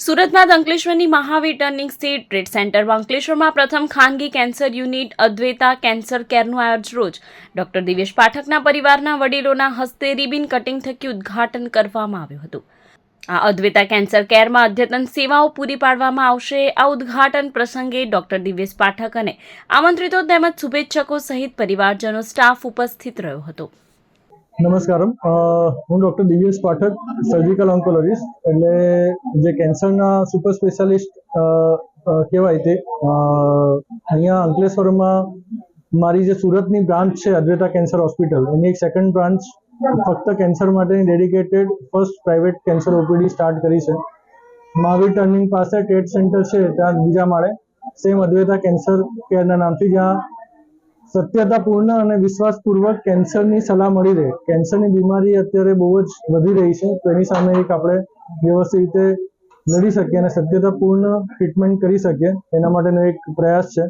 સુરતમાં અંકલેશ્વરની મહાવીર ટર્નિંગ સ્થિત ટ્રેડ સેન્ટરમાં અંકલેશ્વરમાં પ્રથમ ખાનગી કેન્સર યુનિટ અદ્વૈતા કેન્સર કેરનું આયોજ રોજ. ડોક્ટર દિવેશ પાઠકના પરિવારના વડીલોના હસ્તે રિબિન કટિંગ થકી ઉદ્ઘાટન કરવામાં આવ્યું હતું. આ અદ્વૈતા કેન્સર કેરમાં અદ્યતન સેવાઓ પૂરી પાડવામાં આવશે. આ ઉદ્ઘાટન પ્રસંગે ડોક્ટર દિવેશ પાઠક અને આમંત્રિતો તેમજ શુભેચ્છકો સહિત પરિવારજનો, સ્ટાફ ઉપસ્થિત રહ્યો હતો. નમસ્કારમ. હું doctor Divyesh Pathak surgical oncologist એટલે જે કેન્સરના સુપર સ્પેશિયાલિસ્ટ કહેવાય તે અહીંયા અંકલેશ્વરમાં મારી જે સુરતની બ્રાન્ચ છે, અદ્વૈતા કેન્સર હોસ્પિટલ, એની એક સેકન્ડ બ્રાન્ચ ફક્ત કેન્સર માટેની dedicated first private cancer OPD start કરી છે. મહાવીર ટર્નિંગ પાસે ટ્રેડ સેન્ટર છે, ત્યાં બીજા માળે. સેમ અદ્વૈતા કેન્સર કેરના નામથી જ્યાં સત્યતાપૂર્ણ અને વિશ્વાસપૂર્વક કેન્સરની સલાહ મળી રહે. કેન્સરની બીમારી અત્યારે બહુ જ વધી રહી છે. તેની સામે એક આપણે વ્યવસ્થિત રીતે લડી શકીએ અને સત્યતાપૂર્ણ ટ્રીટમેન્ટ કરી શકીએ. એના માટેનો એક પ્રયાસ છે.